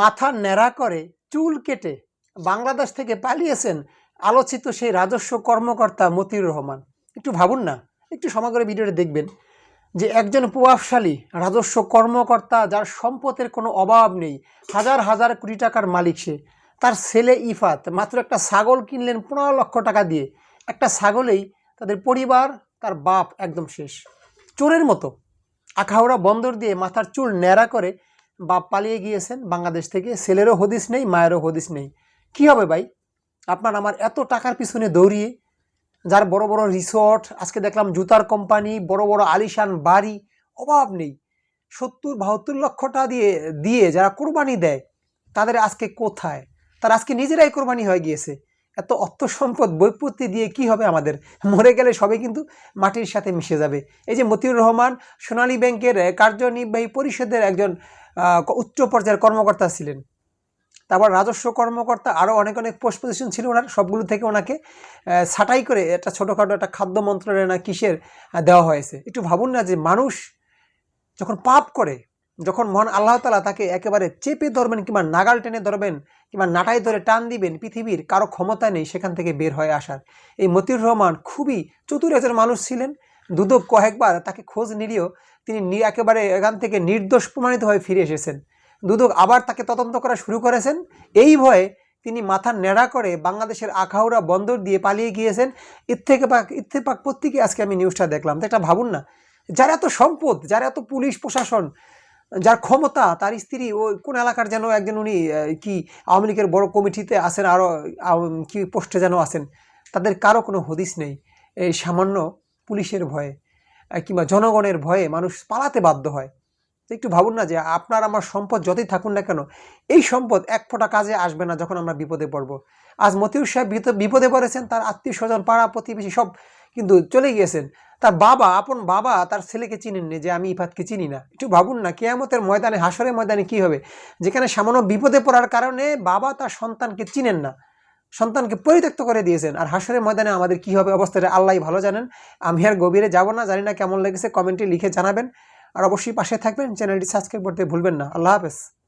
মাথা ন্যাড়া করে, চুল কেটে বাংলাদেশ থেকে পালিয়েছেন আলোচিত সেই রাজস্ব কর্মকর্তা মতিউর রহমান। একটু ভাবুন না, একটু সময় করে ভিডিওটা দেখবেন যে একজন প্রভাবশালী রাজস্ব কর্মকর্তা যার সম্পদের কোনো অভাব নেই, হাজার হাজার কোটি টাকার মালিক সে। তার ছেলে ইফাত মাত্র একটা ছাগল কিনলেন পনেরো লক্ষ টাকা দিয়ে। একটা ছাগলেই তাদের পরিবার, তার বাপ একদম শেষ। চোরের মতো, আখাউড়া বন্দর দিয়ে মাথার চুল ন্যাড়া করে বাপ পালিয়ে গিয়েছেন বাংলাদেশ থেকে, ছেলেরও হদিস নেই, মায়েরও হদিস নেই। কি হবে ভাই? আপনার আমার এত টাকার পিছনে দৌড়িয়ে, যার বড় বড় রিসর্ট, আজকে দেখলাম জুতার কোম্পানি, বড় বড় আলিশান বাড়ি, অভাব নেই। সত্তর, বাহাত্তর লক্ষ টাকা দিয়ে দিয়ে যারা কোরবানি দেয়, তাদের আজকে কোথায়? তারা আজকে নিজেরাই কোরবানি হয়ে গিয়েছে। এত অর্থ সম্পদ, বৈপত্তি দিয়ে কি হবে আমাদের? মরে গেলে সবে কিন্তু মাটির সাথে মিশে যাবে। এই যে মতিউর রহমান সোনালী ব্যাংকের কার্যনির্বাহী পরিষদের একজন উচ্চ পর্যায়ের কর্মকর্তা ছিলেন। তারপর রাজস্ব কর্মকর্তা আরও অনেক অনেক পোস্ট পজিশন ছিল ওনার, সবগুলো থেকে ওনাকে ছাঁটাই করে একটা ছোটোখাটো একটা খাদ্য মন্ত্রণালয় না কিসের দেওয়া হয়েছে। একটু ভাবুন না যে মানুষ যখন পাপ করে, যখন মহান আল্লাহ তালা তাকে একেবারে চেপে ধরবেন কিংবা নাগাল টেনে ধরবেন কিংবা নাটাই ধরে টান দিবেন, পৃথিবীর কারও ক্ষমতা নেই সেখান থেকে বের হয়ে আসার। এই মতিউর রহমান খুবই চতুর মানুষ ছিলেন। দুদক কয়েকবার তাকে খোঁজ নিলেও তিনি একেবারে এখান থেকে নির্দোষ প্রমাণিত হয়ে ফিরে এসেছেন। দুদক আবার তাকে তদন্ত করা শুরু করেছেন। এই ভয়ে তিনি মাথা নেড়া করে বাংলাদেশের আখাউড়া বন্দর দিয়ে পালিয়ে গিয়েছেন। ইত্তেফাক ইত্তেফাক পত্রিকে আজকে আমি নিউজটা দেখলাম। তো এটা ভাবুন না, যার এত সম্পদ, যার এত পুলিশ প্রশাসন, যার ক্ষমতা, তার স্ত্রী, ও কোন এলাকার যেন একজন উনি কি আওয়ামী লীগের বড় কমিটিতে আছেন আরও কি পোস্টে যেন আছেন, তাদের কারও কোনো হদিস নেই। এই সামান্য পুলিশের ভয়ে কিংবা জনগণের ভয়ে মানুষ পালাতে বাধ্য হয়। একটু ভাবুন না যে আপনার আমার সম্পদ যতই থাকুন না কেন, এই সম্পদ এক ফোঁটা কাজে আসবে না যখন আমরা বিপদে পড়ব। আজ মতিউর সাহেব বিপদে পড়েছেন, তার আত্মীয় স্বজন, পাড়া প্রতিবেশী সব কিন্তু চলে গিয়েছেন। তার বাবা, আপন বাবা, তার ছেলেকে চিনেননি যে আমি ইফাতকে চিনি না। একটু ভাবুন না, কেয়ামতের ময়দানে হাসরের ময়দানে কি হবে? যেখানে সামান্য বিপদে পড়ার কারণে বাবা তার সন্তানকে চিনেন না। সন্তানকে পরিত্যক্ত করে দিয়েছেন। আর হাসরের ময়দানে আমাদের কি হবে অবস্থাটা আল্লাহ ভালো জানেন। আমি আর গভীরে যাব না, জানি না কেমন লেগেছে, কমেন্টে লিখে জানাবেন। আর অবশ্যই পাশে থাকবেন, চ্যানেলটি সাবস্ক্রাইব করতে ভুলবেন না। আল্লাহ হাফেজ।